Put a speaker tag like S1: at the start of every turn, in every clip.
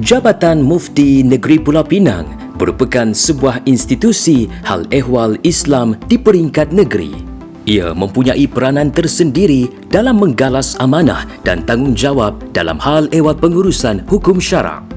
S1: Jabatan Mufti Negeri Pulau Pinang merupakan sebuah institusi hal ehwal Islam di peringkat negeri. Ia mempunyai peranan tersendiri dalam menggalas amanah dan tanggungjawab dalam hal ehwal pengurusan hukum syarak.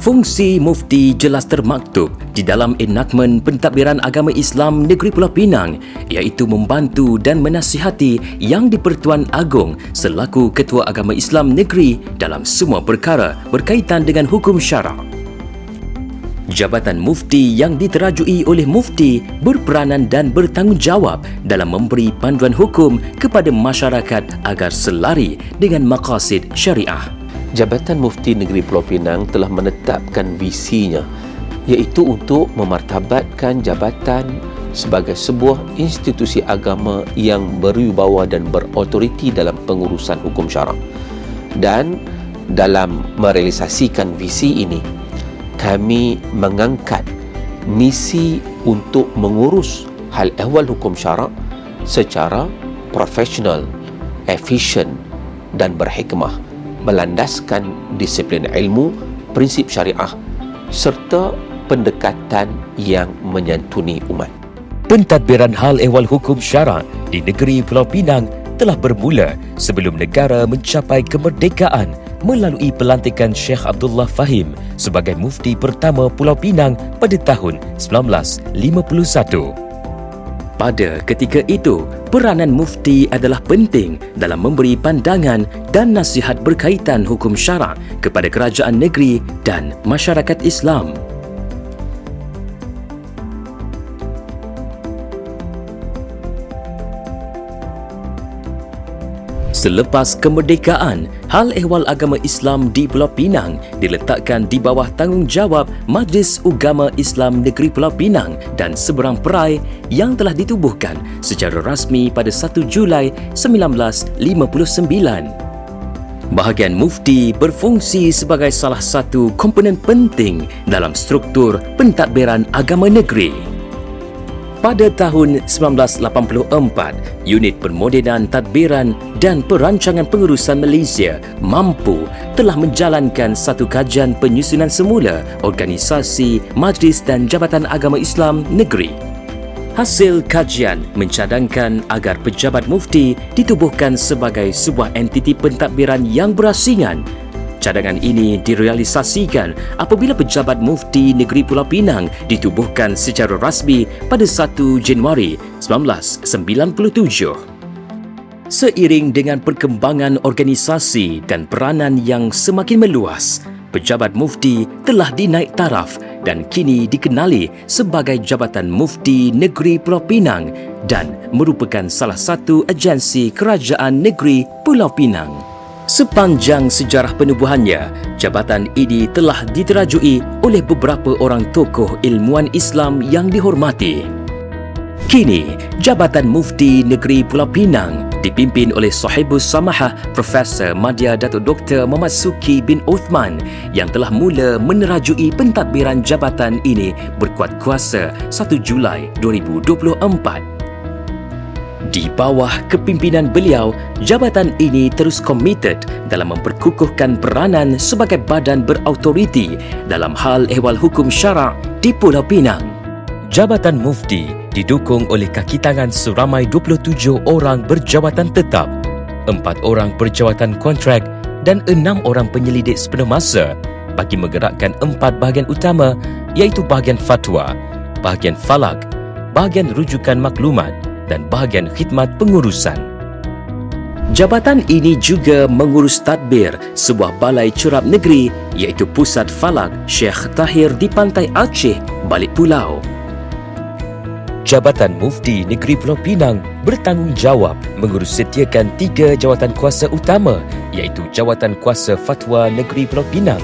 S1: Fungsi mufti jelas termaktub di dalam enakmen pentadbiran agama Islam Negeri Pulau Pinang iaitu membantu dan menasihati Yang di-Pertuan Agong selaku Ketua Agama Islam Negeri dalam semua perkara berkaitan dengan hukum syarak. Jabatan Mufti yang diterajui oleh Mufti berperanan dan bertanggungjawab dalam memberi panduan hukum kepada masyarakat agar selari dengan maqasid syariah.
S2: Jabatan Mufti Negeri Pulau Pinang telah menetapkan visinya iaitu untuk memartabatkan jabatan sebagai sebuah institusi agama yang berwibawa dan berautoriti dalam pengurusan hukum syarak. Dan dalam merealisasikan visi ini, kami mengangkat misi untuk mengurus hal ehwal hukum syarak secara profesional, efisien dan berhikmah melandaskan disiplin ilmu, prinsip syariah serta pendekatan yang menyantuni umat.
S1: Pentadbiran hal ehwal hukum syarak di negeri Pulau Pinang telah bermula sebelum negara mencapai kemerdekaan melalui pelantikan Sheikh Abdullah Fahim sebagai mufti pertama Pulau Pinang pada tahun 1951. Pada ketika itu, peranan mufti adalah penting dalam memberi pandangan dan nasihat berkaitan hukum syarak kepada kerajaan negeri dan masyarakat Islam. Selepas kemerdekaan, hal ehwal agama Islam di Pulau Pinang diletakkan di bawah tanggungjawab Majlis Ugama Islam Negeri Pulau Pinang dan seberang perai yang telah ditubuhkan secara rasmi pada 1 Julai 1959. Bahagian mufti berfungsi sebagai salah satu komponen penting dalam struktur pentadbiran agama negeri. Pada tahun 1984, Unit Permodenan Tadbiran dan Perancangan Pengurusan Malaysia mampu telah menjalankan satu kajian penyusunan semula organisasi Majlis dan Jabatan Agama Islam Negeri. Hasil kajian mencadangkan agar pejabat mufti ditubuhkan sebagai sebuah entiti pentadbiran yang berasingan Cadangan ini direalisasikan apabila pejabat mufti negeri Pulau Pinang ditubuhkan secara rasmi pada 1 Januari 1997. Seiring dengan perkembangan organisasi dan peranan yang semakin meluas, pejabat mufti telah dinaik taraf dan kini dikenali sebagai Jabatan Mufti Negeri Pulau Pinang dan merupakan salah satu agensi kerajaan negeri Pulau Pinang. Sepanjang sejarah penubuhannya, jabatan ini telah diterajui oleh beberapa orang tokoh ilmuwan Islam yang dihormati. Kini, Jabatan Mufti Negeri Pulau Pinang dipimpin oleh Sahibus Samahah Profesor Madya Datuk Dr. Muhammad Suki bin Uthman yang telah mula menerajui pentadbiran jabatan ini berkuat kuasa 1 Julai 2024. Di bawah kepimpinan beliau, jabatan ini terus komited dalam memperkukuhkan peranan sebagai badan berautoriti dalam hal ehwal hukum syarak di Pulau Pinang. Jabatan Mufti didukung oleh kaki tangan seramai 27 orang berjawatan tetap, 4 orang berjawatan kontrak dan 6 orang penyelidik sepenuh masa bagi menggerakkan empat bahagian utama iaitu bahagian fatwa, bahagian falak, bahagian rujukan maklumat, dan bahagian khidmat pengurusan. Jabatan ini juga mengurus tadbir sebuah balai curab negeri iaitu Pusat Falak Syekh Tahir di Pantai Aceh, Balik Pulau. Jabatan Mufti Negeri Pulau Pinang bertanggungjawab mengurus setiakan tiga jawatan kuasa utama iaitu Jawatan Kuasa Fatwa Negeri Pulau Pinang,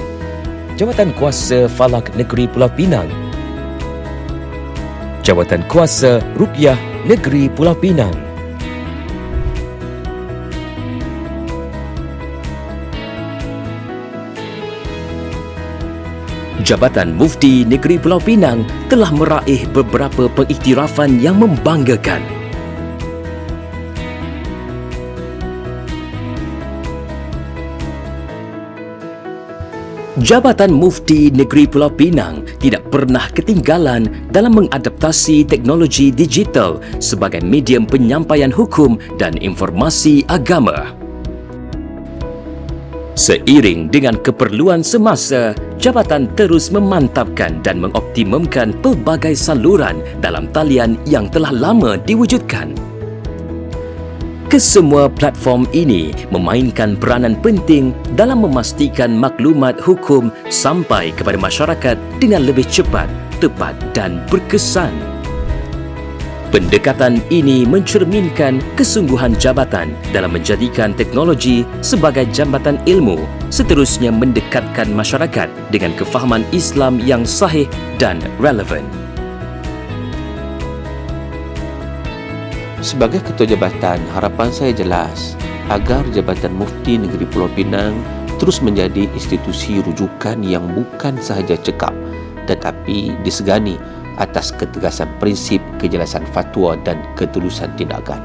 S1: Jawatan Kuasa Falak Negeri Pulau Pinang, Jawatan Kuasa Rupiah Negeri Pulau Pinang. Jabatan Mufti Negeri Pulau Pinang telah meraih beberapa pengiktirafan yang membanggakan. Jabatan Mufti Negeri Pulau Pinang tidak pernah ketinggalan dalam mengadaptasi teknologi digital sebagai medium penyampaian hukum dan informasi agama. Seiring dengan keperluan semasa, jabatan terus memantapkan dan mengoptimumkan pelbagai saluran dalam talian yang telah lama diwujudkan. Kesemua platform ini memainkan peranan penting dalam memastikan maklumat hukum sampai kepada masyarakat dengan lebih cepat, tepat dan berkesan. Pendekatan ini mencerminkan kesungguhan jabatan dalam menjadikan teknologi sebagai jambatan ilmu seterusnya mendekatkan masyarakat dengan kefahaman Islam yang sahih dan relevan.
S2: Sebagai ketua jabatan, harapan saya jelas agar Jabatan Mufti Negeri Pulau Pinang terus menjadi institusi rujukan yang bukan sahaja cekap tetapi disegani atas ketegasan prinsip, kejelasan fatwa dan ketulusan tindakan.